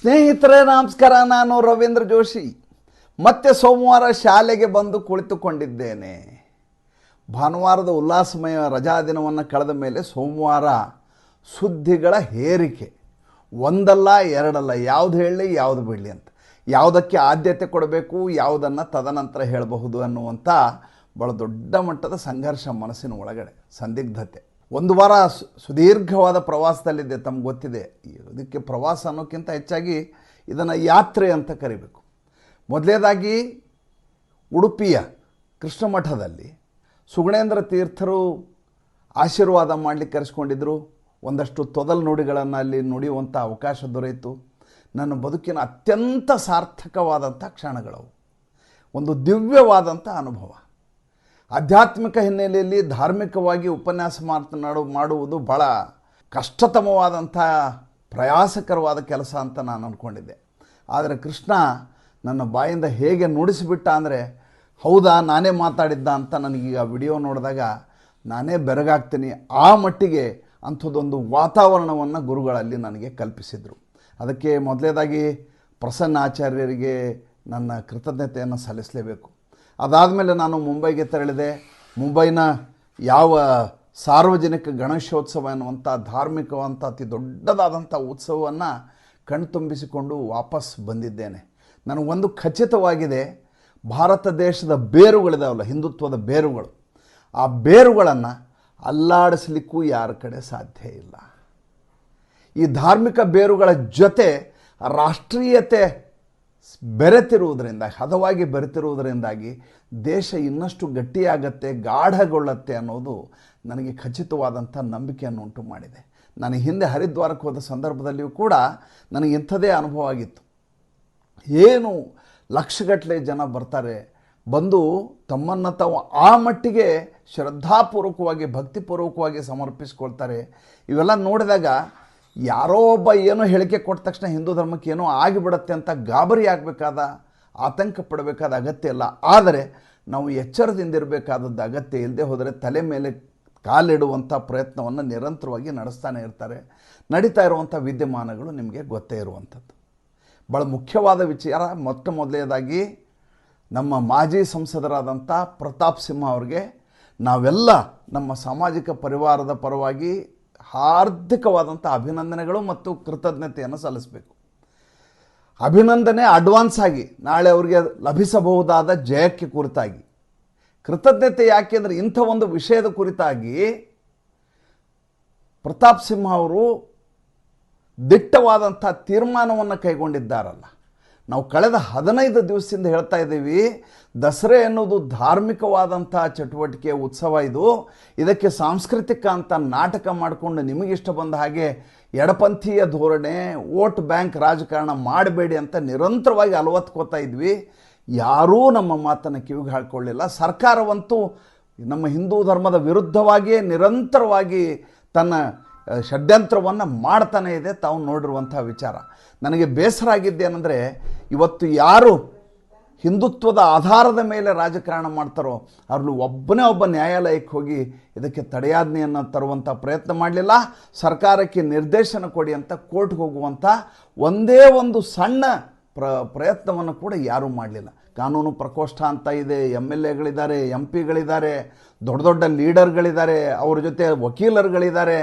ಸ್ನೇಹಿತರೆ, ನಮಸ್ಕಾರ. ನಾನು ರವೀಂದ್ರ ಜೋಶಿ. ಮತ್ತೆ ಸೋಮವಾರ ಶಾಲೆಗೆ ಬಂದು ಕುಳಿತುಕೊಂಡಿದ್ದೇನೆ. ಭಾನುವಾರದ ಉಲ್ಲಾಸಮಯ ರಜಾ ದಿನವನ್ನು ಕಳೆದ ಮೇಲೆ ಸೋಮವಾರ ಸುದ್ದಿಗಳ ಹೇರಿಕೆ. ಒಂದಲ್ಲ, ಎರಡಲ್ಲ, ಯಾವುದು ಹೇಳಲಿ ಯಾವುದು ಬಿಡಲಿ ಅಂತ. ಯಾವುದಕ್ಕೆ ಆದ್ಯತೆ ಕೊಡಬೇಕು, ಯಾವುದನ್ನು ತದನಂತರ ಹೇಳಬಹುದು ಅನ್ನುವಂಥ ಭಾಳ ದೊಡ್ಡ ಮಟ್ಟದ ಸಂಘರ್ಷ ಮನಸ್ಸಿನ ಒಳಗಡೆ, ಸಂದಿಗ್ಧತೆ. ಒಂದು ವಾರ ಸುದೀರ್ಘವಾದ ಪ್ರವಾಸದಲ್ಲಿದೆ ತಮ್ಗೆ ಗೊತ್ತಿದೆ. ಇದಕ್ಕೆ ಪ್ರವಾಸ ಅನ್ನೋಕ್ಕಿಂತ ಹೆಚ್ಚಾಗಿ ಇದನ್ನು ಯಾತ್ರೆ ಅಂತ ಕರಿಬೇಕು. ಮೊದಲೇದಾಗಿ ಉಡುಪಿಯ ಕೃಷ್ಣ ಮಠದಲ್ಲಿ ಸುಗುಣೇಂದ್ರ ತೀರ್ಥರು ಆಶೀರ್ವಾದ ಮಾಡಲಿಕ್ಕೆ ಕರೆಸ್ಕೊಂಡಿದ್ದರು ಒಂದಷ್ಟು ತೊದಲು ನುಡಿಗಳನ್ನು ಅಲ್ಲಿ ನುಡಿಯುವಂಥ ಅವಕಾಶ ದೊರೆಯಿತು. ನನ್ನ ಬದುಕಿನ ಅತ್ಯಂತ ಸಾರ್ಥಕವಾದಂಥ ಕ್ಷಣಗಳವು. ಒಂದು ದಿವ್ಯವಾದಂಥ ಅನುಭವ. ಆಧ್ಯಾತ್ಮಿಕ ಹಿನ್ನೆಲೆಯಲ್ಲಿ ಧಾರ್ಮಿಕವಾಗಿ ಉಪನ್ಯಾಸ ಮಾತನಾಡು ಮಾಡುವುದು ಭಾಳ ಕಷ್ಟತಮವಾದಂಥ ಪ್ರಯಾಸಕರವಾದ ಕೆಲಸ ಅಂತ ನಾನು ಅಂದ್ಕೊಂಡಿದ್ದೆ ಆದರೆ ಕೃಷ್ಣ ನನ್ನ ಬಾಯಿಂದ ಹೇಗೆ ನುಡಿಸಿಬಿಟ್ಟ ಅಂದರೆ, ಹೌದಾ, ನಾನೇ ಮಾತಾಡಿದ್ದ ಅಂತ ನನಗೀಗ ವಿಡಿಯೋ ನೋಡಿದಾಗ ನಾನೇ ಬೆರಗಾಗ್ತೀನಿ. ಆ ಮಟ್ಟಿಗೆ ಅಂಥದ್ದೊಂದು ವಾತಾವರಣವನ್ನು ಗುರುಗಳಲ್ಲಿ ನನಗೆ ಕಲ್ಪಿಸಿದರು. ಅದಕ್ಕೆ ಮೊದಲೇದಾಗಿ ಪ್ರಸನ್ನ ಆಚಾರ್ಯರಿಗೆ ನನ್ನ ಕೃತಜ್ಞತೆಯನ್ನು ಸಲ್ಲಿಸಲೇಬೇಕು. ಅದಾದಮೇಲೆ ನಾನು ಮುಂಬೈಗೆ ತೆರಳಿದೆ. ಮುಂಬೈನ ಯಾವ ಸಾರ್ವಜನಿಕ ಗಣೇಶೋತ್ಸವ ಎನ್ನುವಂಥ ಧಾರ್ಮಿಕವಂಥ ಅತಿ ದೊಡ್ಡದಾದಂಥ ಉತ್ಸವವನ್ನು ಕಣ್ತುಂಬಿಸಿಕೊಂಡು ವಾಪಸ್ ಬಂದಿದ್ದೇನೆ. ನನಗೊಂದು ಖಚಿತವಾಗಿದೆ, ಭಾರತ ದೇಶದ ಬೇರುಗಳಿದಾವಲ್ಲ, ಹಿಂದುತ್ವದ ಬೇರುಗಳು. ಆ ಬೇರುಗಳನ್ನು ಅಲ್ಲಾಡಿಸ್ಲಿಕ್ಕೂ ಯಾರ ಕಡೆ ಸಾಧ್ಯ ಇಲ್ಲ. ಈ ಧಾರ್ಮಿಕ ಬೇರುಗಳ ಜೊತೆ ರಾಷ್ಟ್ರೀಯತೆ ಬೆರೆತಿರುವುದರಿಂದ, ಹದವಾಗಿ ಬೆರೆತಿರುವುದರಿಂದಾಗಿ ದೇಶ ಇನ್ನಷ್ಟು ಗಟ್ಟಿಯಾಗತ್ತೆ, ಗಾಢಗೊಳ್ಳತ್ತೆ ಅನ್ನೋದು ನನಗೆ ಖಚಿತವಾದಂಥ ನಂಬಿಕೆಯನ್ನು ಉಂಟು ಮಾಡಿದೆ. ನಾನು ಹಿಂದೆ ಹರಿದ್ವಾರಕ್ಕೆ ಹೋದ ಸಂದರ್ಭದಲ್ಲಿಯೂ ಕೂಡ ನನಗೆ ಇಂಥದೇ ಅನುಭವ ಆಗಿತ್ತು. ಏನು ಲಕ್ಷಗಟ್ಟಲೆ ಜನ ಬರ್ತಾರೆ, ಬಂದು ತಮ್ಮನ್ನು ತಾವು ಆ ಮಟ್ಟಿಗೆ ಶ್ರದ್ಧಾಪೂರ್ವಕವಾಗಿ, ಭಕ್ತಿಪೂರ್ವಕವಾಗಿ ಸಮರ್ಪಿಸ್ಕೊಳ್ತಾರೆ. ಇವೆಲ್ಲ ನೋಡಿದಾಗ ಯಾರೋ ಒಬ್ಬ ಏನೋ ಹೇಳಿಕೆ ಕೊಟ್ಟ ತಕ್ಷಣ ಹಿಂದೂ ಧರ್ಮಕ್ಕೆ ಏನೋ ಆಗಿಬಿಡತ್ತೆ ಅಂತ ಗಾಬರಿ ಆಗಬೇಕಾದ, ಆತಂಕ ಪಡಬೇಕಾದ ಅಗತ್ಯ ಇಲ್ಲ. ಆದರೆ ನಾವು ಎಚ್ಚರದಿಂದ ಇರಬೇಕಾದದ್ದು ಅಗತ್ಯ ಇಲ್ಲದೆ ಹೋದರೆ ತಲೆ ಮೇಲೆ ಕಾಲಿಡುವಂಥ ಪ್ರಯತ್ನವನ್ನು ನಿರಂತರವಾಗಿ ನಡೆಸ್ತಾನೆ ಇರ್ತಾರೆ. ನಡೀತಾ ಇರುವಂಥ ವಿದ್ಯಮಾನಗಳು ನಿಮಗೆ ಗೊತ್ತೇ ಇರುವಂಥದ್ದು. ಭಾಳ ಮುಖ್ಯವಾದ ವಿಚಾರ ಮೊಟ್ಟ ಮೊದಲನೇದಾಗಿ ನಮ್ಮ ಮಾಜಿ ಸಂಸದರಾದಂಥ ಪ್ರತಾಪ್ ಸಿಂಹ ಅವ್ರಿಗೆ ನಾವೆಲ್ಲ ನಮ್ಮ ಸಾಮಾಜಿಕ ಪರಿವಾರದ ಪರವಾಗಿ ಹಾರ್ದಿಕವಾದಂಥ ಅಭಿನಂದನೆಗಳು ಮತ್ತು ಕೃತಜ್ಞತೆಯನ್ನು ಸಲ್ಲಿಸಬೇಕು. ಅಭಿನಂದನೆ ಅಡ್ವಾನ್ಸ್ ಆಗಿ ನಾಳೆ ಅವರಿಗೆ ಲಭಿಸಬಹುದಾದ ಜಯಕ್ಕೆ ಕುರಿತಾಗಿ. ಕೃತಜ್ಞತೆ ಯಾಕೆಂದರೆ ಇಂಥ ಒಂದು ವಿಷಯದ ಕುರಿತಾಗಿ ಪ್ರತಾಪ್ ಸಿಂಹ ಅವರು ದಿಟ್ಟವಾದಂಥ ತೀರ್ಮಾನವನ್ನು ಕೈಗೊಂಡಿದ್ದಾರಲ್ಲ. ನಾವು ಕಳೆದ ಹದಿನೈದು ದಿವಸದಿಂದ ಹೇಳ್ತಾ ಇದ್ದೀವಿ, ದಸರೆ ಅನ್ನೋದು ಧಾರ್ಮಿಕವಾದಂಥ ಚಟುವಟಿಕೆ, ಉತ್ಸವ ಇದು. ಇದಕ್ಕೆ ಸಾಂಸ್ಕೃತಿಕ ಅಂತ ನಾಟಕ ಮಾಡಿಕೊಂಡು ನಿಮಗಿಷ್ಟ ಬಂದ ಹಾಗೆ ಎಡಪಂಥೀಯ ಧೋರಣೆ, ವೋಟ್ ಬ್ಯಾಂಕ್ ರಾಜಕಾರಣ ಮಾಡಬೇಡಿ ಅಂತ ನಿರಂತರವಾಗಿ ಅಲವತ್ಕೋತಾ ಇದ್ವಿ. ಯಾರೂ ನಮ್ಮ ಮಾತನ್ನು ಕಿವಿಗೆ ಹಾಕ್ಕೊಳ್ಳಿಲ್ಲ. ಸರ್ಕಾರವಂತೂ ನಮ್ಮ ಹಿಂದೂ ಧರ್ಮದ ವಿರುದ್ಧವಾಗಿಯೇ ನಿರಂತರವಾಗಿ ತನ್ನ, ಷಡ್ಯಂತ್ರವನ್ನು ಮಾಡ್ತಾನೆ ಇದೆ. ತಾವು ನೋಡಿರುವಂಥ ವಿಚಾರ. ನನಗೆ ಬೇಸರ ಆಗಿದ್ದೇನೆಂದರೆ ಇವತ್ತು ಯಾರು ಹಿಂದುತ್ವದ ಆಧಾರದ ಮೇಲೆ ರಾಜಕಾರಣ ಮಾಡ್ತಾರೋ, ಅವ್ರಲ್ಲಿ ಒಬ್ಬನೇ ಒಬ್ಬ ನ್ಯಾಯಾಲಯಕ್ಕೆ ಹೋಗಿ ಇದಕ್ಕೆ ತಡೆಯಾಜ್ಞೆಯನ್ನು ತರುವಂಥ ಪ್ರಯತ್ನ ಮಾಡಲಿಲ್ಲ. ಸರ್ಕಾರಕ್ಕೆ ನಿರ್ದೇಶನ ಕೊಡಿ ಅಂತ ಕೋರ್ಟ್ಗೆ ಹೋಗುವಂಥ ಒಂದೇ ಒಂದು ಸಣ್ಣ ಪ್ರ, ಪ್ರಯತ್ನವನ್ನು ಕೂಡ ಯಾರೂ ಮಾಡಲಿಲ್ಲ. ಕಾನೂನು ಪ್ರಕೋಷ್ಠ ಅಂತ ಇದೆ ಎಂ ಎಲ್ ಎಗಳಿದ್ದಾರೆ ಎಂ ಪಿಗಳಿದ್ದಾರೆ ದೊಡ್ಡ ದೊಡ್ಡ ಲೀಡರ್ಗಳಿದ್ದಾರೆ, ಅವ್ರ ಜೊತೆ ವಕೀಲರುಗಳಿದ್ದಾರೆ.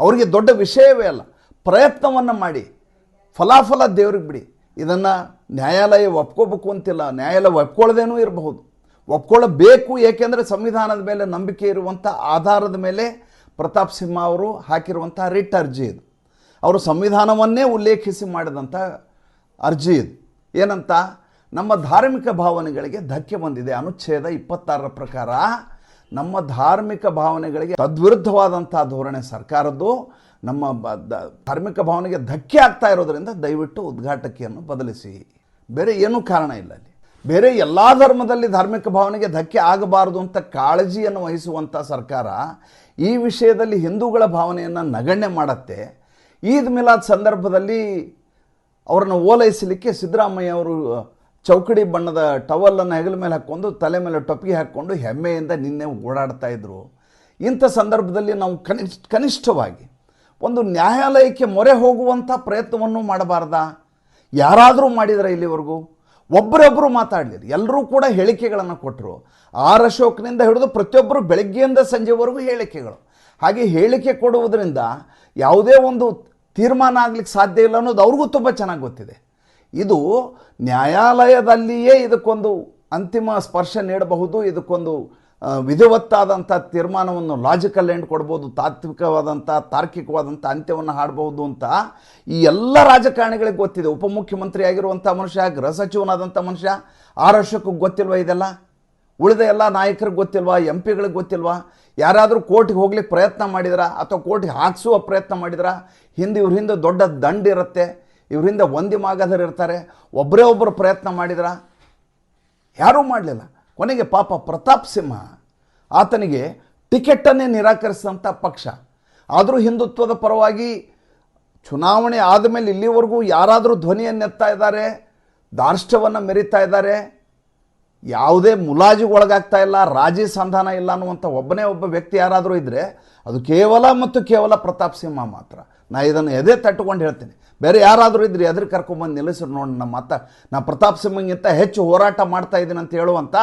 ಅವರಿಗೆ ದೊಡ್ಡ ವಿಷಯವೇ ಅಲ್ಲ. ಪ್ರಯತ್ನವನ್ನು ಮಾಡಿ ಫಲಾಫಲ ದೇವ್ರಿಗೆ ಬಿಡಿ. ಇದನ್ನು ನ್ಯಾಯಾಲಯ ಒಪ್ಕೋಬೇಕು ಅಂತಿಲ್ಲ. ನ್ಯಾಯಾಲಯ ಒಪ್ಕೊಳ್ಳದೇನೂ ಇರಬಹುದು. ಒಪ್ಕೊಳ್ಳಬೇಕು ಏಕೆಂದರೆ ಸಂವಿಧಾನದ ಮೇಲೆ ನಂಬಿಕೆ ಇರುವಂಥ ಆಧಾರದ ಮೇಲೆ ಪ್ರತಾಪ್ ಸಿಂಹ ಅವರು ಹಾಕಿರುವಂಥ ರಿಟ್ ಅರ್ಜಿ ಇದು. ಅವರು ಸಂವಿಧಾನವನ್ನೇ ಉಲ್ಲೇಖಿಸಿ ಮಾಡಿದಂಥ ಅರ್ಜಿ ಇದು. ಏನಂತ? ನಮ್ಮ ಧಾರ್ಮಿಕ ಭಾವನೆಗಳಿಗೆ ಧಕ್ಕೆ ಬಂದಿದೆ. ಅನುಚ್ಛೇದ ಇಪ್ಪತ್ತಾರರ ಪ್ರಕಾರ ನಮ್ಮ ಧಾರ್ಮಿಕ ಭಾವನೆಗಳಿಗೆ ತದ್ವಿರುದ್ಧವಾದಂಥ ಧೋರಣೆ ಸರ್ಕಾರದ್ದು, ನಮ್ಮ ಧಾರ್ಮಿಕ ಭಾವನೆಗೆ ಧಕ್ಕೆ ಆಗ್ತಾ ಇರೋದರಿಂದ ದಯವಿಟ್ಟು ಉದ್ಘಾಟಕಿಯನ್ನು ಬದಲಿಸಿ. ಬೇರೆ ಏನೂ ಕಾರಣ ಇಲ್ಲ ಅಲ್ಲಿ. ಬೇರೆ ಎಲ್ಲ ಧರ್ಮದಲ್ಲಿ ಧಾರ್ಮಿಕ ಭಾವನೆಗೆ ಧಕ್ಕೆ ಆಗಬಾರದು ಅಂತ ಕಾಳಜಿಯನ್ನು ವಹಿಸುವಂಥ ಸರ್ಕಾರ ಈ ವಿಷಯದಲ್ಲಿ ಹಿಂದೂಗಳ ಭಾವನೆಯನ್ನು ನಗಣ್ಯ ಮಾಡತ್ತೆ. ಈದ್ ಮಿಲಾದ್ ಸಂದರ್ಭದಲ್ಲಿ ಅವರನ್ನು ಓಲೈಸಲಿಕ್ಕೆ ಸಿದ್ದರಾಮಯ್ಯ ಅವರು ಚೌಕಡಿ ಬಣ್ಣದ ಟವಲನ್ನು ಹೆಗಲ ಮೇಲೆ ಹಾಕ್ಕೊಂಡು, ತಲೆ ಮೇಲೆ ಟೊಪ್ಪಿಗೆ ಹಾಕ್ಕೊಂಡು ಹೆಮ್ಮೆಯಿಂದ ನಿನ್ನೆ ಓಡಾಡ್ತಾ ಇದ್ರು. ಇಂಥ ಸಂದರ್ಭದಲ್ಲಿ ನಾವು ಕನಿಷ್ಠ, ಕನಿಷ್ಠವಾಗಿ ಒಂದು ನ್ಯಾಯಾಲಯಕ್ಕೆ ಮೊರೆ ಹೋಗುವಂಥ ಪ್ರಯತ್ನವನ್ನು ಮಾಡಬಾರ್ದ? ಯಾರಾದರೂ ಮಾಡಿದರೆ ಇಲ್ಲಿವರೆಗೂ? ಒಬ್ಬರೊಬ್ಬರು ಮಾತಾಡಲಿಲ್ಲ ಎಲ್ಲರೂ ಕೂಡ ಹೇಳಿಕೆಗಳನ್ನು ಕೊಟ್ಟರು ಆರ್ ಅಶೋಕ್ನಿಂದ ಹಿಡಿದು ಪ್ರತಿಯೊಬ್ಬರು ಬೆಳಗ್ಗೆಯಿಂದ ಸಂಜೆವರೆಗೂ ಹೇಳಿಕೆಗಳು. ಹಾಗೆ ಹೇಳಿಕೆ ಕೊಡುವುದರಿಂದ ಯಾವುದೇ ಒಂದು ತೀರ್ಮಾನ ಆಗ್ಲಿಕ್ಕೆ ಸಾಧ್ಯ ಇಲ್ಲ ಅನ್ನೋದು ಅವ್ರಿಗೂ ತುಂಬ ಚೆನ್ನಾಗಿ ಗೊತ್ತಿದೆ. ಇದು ನ್ಯಾಯಾಲಯದಲ್ಲಿಯೇ ಇದಕ್ಕೊಂದು ಅಂತಿಮ ಸ್ಪರ್ಶ ನೀಡಬಹುದು, ಇದಕ್ಕೊಂದು ವಿಧಿವತ್ತಾದಂಥ ತೀರ್ಮಾನವನ್ನು ಲಾಜಿಕಲ್ ಎಂಡ್ ಕೊಡ್ಬೋದು ತಾತ್ವಿಕವಾದಂಥ ತಾರ್ಕಿಕವಾದಂಥ ಅಂತ್ಯವನ್ನು ಹಾಡಬಹುದು ಅಂತ ಈ ಎಲ್ಲ ರಾಜಕಾರಣಿಗಳಿಗೆ ಗೊತ್ತಿದೆ. ಉಪಮುಖ್ಯಮಂತ್ರಿ ಆಗಿರುವಂಥ ಮನುಷ್ಯ, ಗೃಹ ಸಚಿವನಾದಂಥ ಮನುಷ್ಯ ಆರ್ ಗೊತ್ತಿಲ್ವ ಇದೆಲ್ಲ? ಉಳಿದ ಎಲ್ಲ ನಾಯಕರಿಗೆ ಗೊತ್ತಿಲ್ವಾ? ಎಂ ಪಿಗಳಿಗೆ ಗೊತ್ತಿಲ್ವಾ? ಯಾರಾದರೂ ಕೋರ್ಟಿಗೆ ಹೋಗ್ಲಿಕ್ಕೆ ಪ್ರಯತ್ನ ಮಾಡಿದ್ರ? ಅಥವಾ ಕೋರ್ಟಿಗೆ ಹಾಕಿಸುವ ಪ್ರಯತ್ನ ಮಾಡಿದ್ರಾ? ಹಿಂದೆ ಇವ್ರ ಹಿಂದೆ ದೊಡ್ಡ ದಂಡ ಇರುತ್ತೆ ಇವ್ರ ಹಿಂದೆ ಒಂದಿ ಮಾಗದರು ಇರ್ತಾರೆ. ಒಬ್ಬರೇ ಒಬ್ಬರು ಪ್ರಯತ್ನ ಮಾಡಿದ್ರ ಯಾರೂ ಮಾಡಲಿಲ್ಲ. ಕೊನೆಗೆ ಪಾಪ ಪ್ರತಾಪ್ ಸಿಂಹ ಆತನಿಗೆ ಟಿಕೆಟನ್ನೇ ನಿರಾಕರಿಸಿದಂಥ ಪಕ್ಷ. ಆದರೂ ಹಿಂದುತ್ವದ ಪರವಾಗಿ ಚುನಾವಣೆ ಆದಮೇಲೆ ಇಲ್ಲಿವರೆಗೂ ಯಾರಾದರೂ ಧ್ವನಿಯನ್ನೆತ್ತಾ ಇದ್ದಾರೆ, ದಾರ್ಷ್ಟ್ಯವನ್ನು ಮೆರಿತಾ ಇದ್ದಾರೆ. ಯಾವುದೇ ಮುಲಾಜಿಗೆ ಒಳಗಾಗ್ತಾ ಇಲ್ಲ, ರಾಜಿ ಸಂಧಾನ ಇಲ್ಲ ಅನ್ನುವಂಥ ಒಬ್ಬನೇ ಒಬ್ಬ ವ್ಯಕ್ತಿ ಯಾರಾದರೂ ಇದ್ದರೆ ಅದು ಕೇವಲ ಮತ್ತು ಕೇವಲ ಪ್ರತಾಪ್ ಸಿಂಹ ಮಾತ್ರ. ನಾ ಇದನ್ನು ಎದೆ ತಟ್ಟುಕೊಂಡು ಹೇಳ್ತೀನಿ. ಬೇರೆ ಯಾರಾದರೂ ಇದ್ರಿ, ಎದುರು ಕರ್ಕೊಂಬಂದು ನಿಲ್ಲಿಸ್ರು ನೋಡಿ ನಮ್ಮ ಮತ ನಾ ಪ್ರತಾಪ್ ಸಿಂಹಗಿಂತ ಹೆಚ್ಚು ಹೋರಾಟ ಮಾಡ್ತಾ ಇದ್ದೀನಿ ಅಂತ ಹೇಳುವಂಥ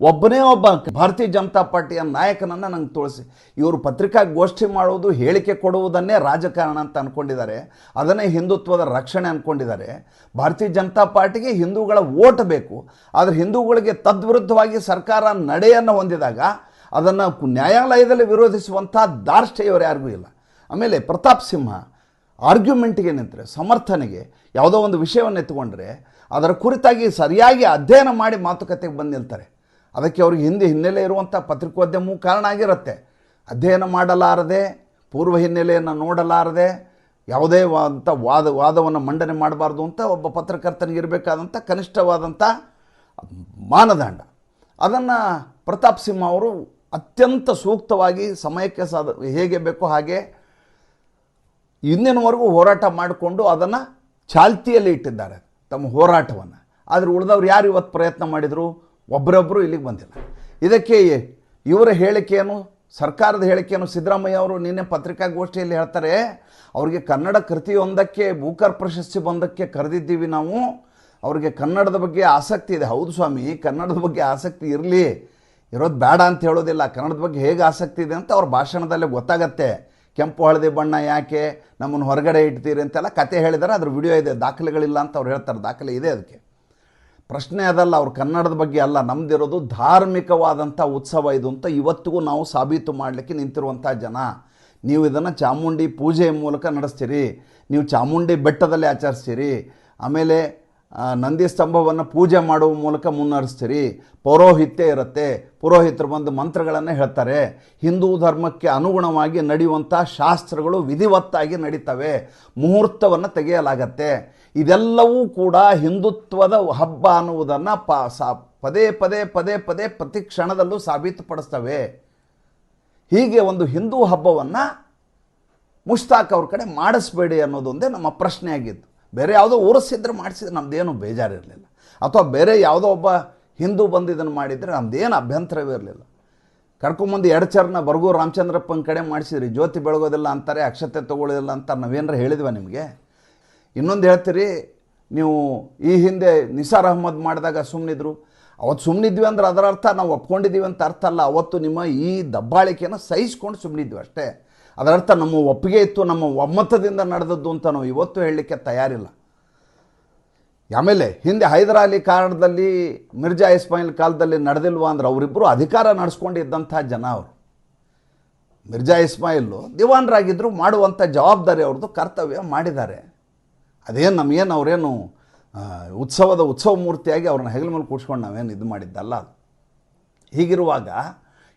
ಒಬ್ಬನೇ ಒಬ್ಬ ಭಾರತೀಯ ಜನತಾ ಪಾರ್ಟಿಯ ನಾಯಕನನ್ನು ನಂಗೆ ತೋರಿಸಿ ಇವರು ಪತ್ರಿಕಾಗೋಷ್ಠಿ ಮಾಡುವುದು ಹೇಳಿಕೆ ಕೊಡುವುದನ್ನೇ ರಾಜಕಾರಣ ಅಂತ ಅಂದ್ಕೊಂಡಿದ್ದಾರೆ ಅದನ್ನೇ ಹಿಂದುತ್ವದ ರಕ್ಷಣೆ ಅಂದ್ಕೊಂಡಿದ್ದಾರೆ ಭಾರತೀಯ ಜನತಾ ಪಾರ್ಟಿಗೆ ಹಿಂದೂಗಳ ಓಟ್ ಬೇಕು. ಆದರೆ ಹಿಂದೂಗಳಿಗೆ ತದ್ವಿರುದ್ಧವಾಗಿ ಸರ್ಕಾರ ನಡೆಯನ್ನು ಹೊಂದಿದಾಗ ಅದನ್ನು ನ್ಯಾಯಾಲಯದಲ್ಲಿ ವಿರೋಧಿಸುವಂಥ ದಾರ್ಷ್ಟ್ಯ ಇವರು ಯಾರಿಗೂ ಇಲ್ಲ. ಆಮೇಲೆ ಪ್ರತಾಪ್ ಸಿಂಹ ಆರ್ಗ್ಯುಮೆಂಟ್ಗೆ ನಿಂತರೆ, ಸಮರ್ಥನೆಗೆ ಯಾವುದೋ ಒಂದು ವಿಷಯವನ್ನು ಎತ್ತುಕೊಂಡ್ರೆ ಅದರ ಕುರಿತಾಗಿ ಸರಿಯಾಗಿ ಅಧ್ಯಯನ ಮಾಡಿ ಮಾತುಕತೆಗೆ ಬಂದು ನಿಲ್ತಾರೆ. ಅದಕ್ಕೆ ಅವ್ರಿಗೆ ಹಿಂದೆ ಹಿನ್ನೆಲೆ ಇರುವಂಥ ಪತ್ರಿಕೋದ್ಯಮವು ಕಾರಣ ಆಗಿರುತ್ತೆ. ಅಧ್ಯಯನ ಮಾಡಲಾರದೆ, ಪೂರ್ವ ಹಿನ್ನೆಲೆಯನ್ನು ನೋಡಲಾರದೆ, ಯಾವುದೇ ಅಂತ ವಾದ, ವಾದವನ್ನು ಮಂಡನೆ ಮಾಡಬಾರ್ದು ಅಂತ ಒಬ್ಬ ಪತ್ರಕರ್ತನಿಗೆ ಇರಬೇಕಾದಂಥ ಕನಿಷ್ಠವಾದಂಥ ಮಾನದಂಡ. ಅದನ್ನು ಪ್ರತಾಪ್ ಸಿಂಹ ಅವರು ಅತ್ಯಂತ ಸೂಕ್ತವಾಗಿ ಸಮಯಕ್ಕೆ ಸಾಧ, ಹೇಗೆ ಬೇಕೋ ಹಾಗೆ ಇಂದಿನವರೆಗೂ ಹೋರಾಟ ಮಾಡಿಕೊಂಡು ಅದನ್ನು ಚಾಲ್ತಿಯಲ್ಲಿ ಇಟ್ಟಿದ್ದಾರೆ ತಮ್ಮ ಹೋರಾಟವನ್ನು. ಆದರೆ ಉಳಿದವ್ರು ಯಾರು ಇವತ್ತು ಪ್ರಯತ್ನ ಮಾಡಿದರು? ಒಬ್ಬರೊಬ್ಬರು ಇಲ್ಲಿಗೆ ಬಂದಿಲ್ಲ. ಇದಕ್ಕೆ ಇವರ ಹೇಳಿಕೆಯನ್ನು, ಸರ್ಕಾರದ ಹೇಳಿಕೆಯನ್ನು ಸಿದ್ದರಾಮಯ್ಯ ಅವರು ನಿನ್ನೆ ಪತ್ರಿಕಾಗೋಷ್ಠಿಯಲ್ಲಿ ಹೇಳ್ತಾರೆ, ಅವರಿಗೆ ಕನ್ನಡ ಕೃತಿಯೊಂದಕ್ಕೆ ಭೂಕರ್ ಪ್ರಶಸ್ತಿ ಬಂದಕ್ಕೆ ಕರೆದಿದ್ದೀವಿ ನಾವು. ಅವರಿಗೆ ಕನ್ನಡದ ಬಗ್ಗೆ ಆಸಕ್ತಿ ಇದೆ. ಹೌದು ಸ್ವಾಮಿ, ಕನ್ನಡದ ಬಗ್ಗೆ ಆಸಕ್ತಿ ಇರಲಿ. ಇರೋದು ಬೇಡ ಅಂತ ಹೇಳೋದಿಲ್ಲ. ಕನ್ನಡದ ಬಗ್ಗೆ ಹೇಗೆ ಆಸಕ್ತಿ ಇದೆ ಅಂತ ಅವ್ರ ಭಾಷಣದಲ್ಲೇ ಗೊತ್ತಾಗತ್ತೆ. ಕೆಂಪು ಹಳದಿ ಬಣ್ಣ ಯಾಕೆ, ನಮ್ಮನ್ನು ಹೊರಗಡೆ ಇಡ್ತೀರಿ ಅಂತೆಲ್ಲ ಕತೆ ಹೇಳಿದ್ದಾರೆ ಅದ್ರ ವಿಡಿಯೋ ಇದೆ, ದಾಖಲೆಗಳಿಲ್ಲ ಅಂತ ಅವ್ರು ಹೇಳ್ತಾರೆ, ದಾಖಲೆ ಇದೆ ಅದಕ್ಕೆ. ಪ್ರಶ್ನೆ ಅದಲ್ಲ, ಅವ್ರು ಕನ್ನಡದ ಬಗ್ಗೆ ಅಲ್ಲ, ನಮ್ದಿರೋದು ಧಾರ್ಮಿಕವಾದಂಥ ಉತ್ಸವ ಇದು ಅಂತ ಇವತ್ತಿಗೂ ನಾವು ಸಾಬೀತು ಮಾಡಲಿಕ್ಕೆ ನಿಂತಿರುವಂಥ ಜನ. ನೀವು ಇದನ್ನು ಚಾಮುಂಡಿ ಪೂಜೆಯ ಮೂಲಕ ನಡೆಸ್ತೀರಿ, ನೀವು ಚಾಮುಂಡಿ ಬೆಟ್ಟದಲ್ಲಿ ಆಚರಿಸ್ತೀರಿ, ಆಮೇಲೆ ನಂದಿ ಸ್ತಂಭವನ್ನು ಪೂಜೆ ಮಾಡುವ ಮೂಲಕ ಮುನ್ನಡೆಸ್ತೀರಿ. ಪೌರೋಹಿತ್ಯ ಇರುತ್ತೆ. ಪುರೋಹಿತರು ಬಂದು ಮಂತ್ರಗಳನ್ನು ಹೇಳ್ತಾರೆ. ಹಿಂದೂ ಧರ್ಮಕ್ಕೆ ಅನುಗುಣವಾಗಿ ನಡೆಯುವಂಥ ಶಾಸ್ತ್ರಗಳು ವಿಧಿವತ್ತಾಗಿ ನಡೀತವೆ. ಮುಹೂರ್ತವನ್ನು ತೆಗೆಯಲಾಗತ್ತೆ. ಇದೆಲ್ಲವೂ ಕೂಡ ಹಿಂದುತ್ವದ ಹಬ್ಬ ಅನ್ನುವುದನ್ನು ಪ, ಸಾ, ಪದೇ ಪದೇ ಪದೇ ಪದೇ ಪ್ರತಿ ಕ್ಷಣದಲ್ಲೂ ಸಾಬೀತುಪಡಿಸ್ತವೆ. ಹೀಗೆ ಒಂದು ಹಿಂದೂ ಹಬ್ಬವನ್ನು ಮುಷ್ತಾಕ್ ಅವ್ರ ಕಡೆ ಮಾಡಿಸ್ಬೇಡಿ ಅನ್ನೋದೊಂದೇ ನಮ್ಮ ಪ್ರಶ್ನೆ ಆಗಿತ್ತು ಬೇರೆ ಯಾವುದೋ ಊರಿಸಿದ್ರೆ ಮಾಡಿಸಿದ್ರೆ ನಮ್ಮದೇನು ಬೇಜಾರಿರಲಿಲ್ಲ. ಅಥವಾ ಬೇರೆ ಯಾವುದೋ ಒಬ್ಬ ಹಿಂದೂ ಬಂದು ಇದನ್ನು ಮಾಡಿದರೆ ನಮ್ಮದೇನು ಅಭ್ಯಂತರವೇ ಇರಲಿಲ್ಲ. ಕರ್ಕೊಂಬಂದು ಎಡಚರ್ನ ಬರ್ಗು ರಾಮಚಂದ್ರಪ್ಪನ ಕಡೆ ಮಾಡಿಸಿದ್ರಿ, ಜ್ಯೋತಿ ಬೆಳಗೋದಿಲ್ಲ ಅಂತಾರೆ, ಅಕ್ಷತೆ ತೊಗೊಳ್ಳೋದಿಲ್ಲ ಅಂತ ನಾವೇನಾರ ಹೇಳಿದ್ವ ನಿಮಗೆ? ಇನ್ನೊಂದು ಹೇಳ್ತೀರಿ, ನೀವು ಈ ಹಿಂದೆ ನಿಸಾರ್ ಅಹ್ಮದ್ ಮಾಡಿದಾಗ ಸುಮ್ಮನಿದ್ರು ಅವತ್ತು ಸುಮ್ಮನಿದ್ವಿ ಅಂದ್ರೆ ಅದರ ಅರ್ಥ ನಾವು ಒಪ್ಕೊಂಡಿದ್ದೀವಿ ಅಂತ ಅರ್ಥ ಅಲ್ಲ, ಅವತ್ತು ನಿಮ್ಮ ಈ ದಬ್ಬಾಳಿಕೆಯನ್ನು ಸಹಿಸ್ಕೊಂಡು ಸುಮ್ಮನಿದ್ವಿ ಅಷ್ಟೇ. ಅದರ ಅರ್ಥ ನಮ್ಮ ಒಪ್ಪಿಗೆ ಇತ್ತು, ನಮ್ಮ ಒಮ್ಮತದಿಂದ ನಡೆದದ್ದು ಅಂತ ನಾವು ಇವತ್ತು ಹೇಳಲಿಕ್ಕೆ ತಯಾರಿಲ್ಲ. ಆಮೇಲೆ ಹಿಂದೆ ಹೈದರಾಲಿ ಕಾರಣದಲ್ಲಿ, ಮಿರ್ಜಾ ಇಸ್ಮಾಯಿಲ್ ಕಾಲದಲ್ಲಿ ನಡೆದಿಲ್ವಾ ಅಂದ್ರೆ ಅವರಿಬ್ಬರು ಅಧಿಕಾರ ನಡೆಸ್ಕೊಂಡಿದ್ದಂಥ ಜನ ಅವರು. ಮಿರ್ಜಾ ಇಸ್ಮಾಯಿಲ್ಲು ದಿವಾನರಾಗಿದ್ದರು ಮಾಡುವಂಥ ಜವಾಬ್ದಾರಿ ಅವ್ರದ್ದು, ಕರ್ತವ್ಯ ಮಾಡಿದ್ದಾರೆ. ಅದೇನು ನಮಗೇನು ಅವರೇನು ಉತ್ಸವದ ಉತ್ಸವ ಮೂರ್ತಿಯಾಗಿ ಅವ್ರನ್ನ ಹೆಗಲ ಮೇಲೆ ಕೂಡ್ಸ್ಕೊಂಡು ನಾವೇನು ಇದು ಮಾಡಿದ್ದಲ್ಲ ಹೀಗಿರುವಾಗ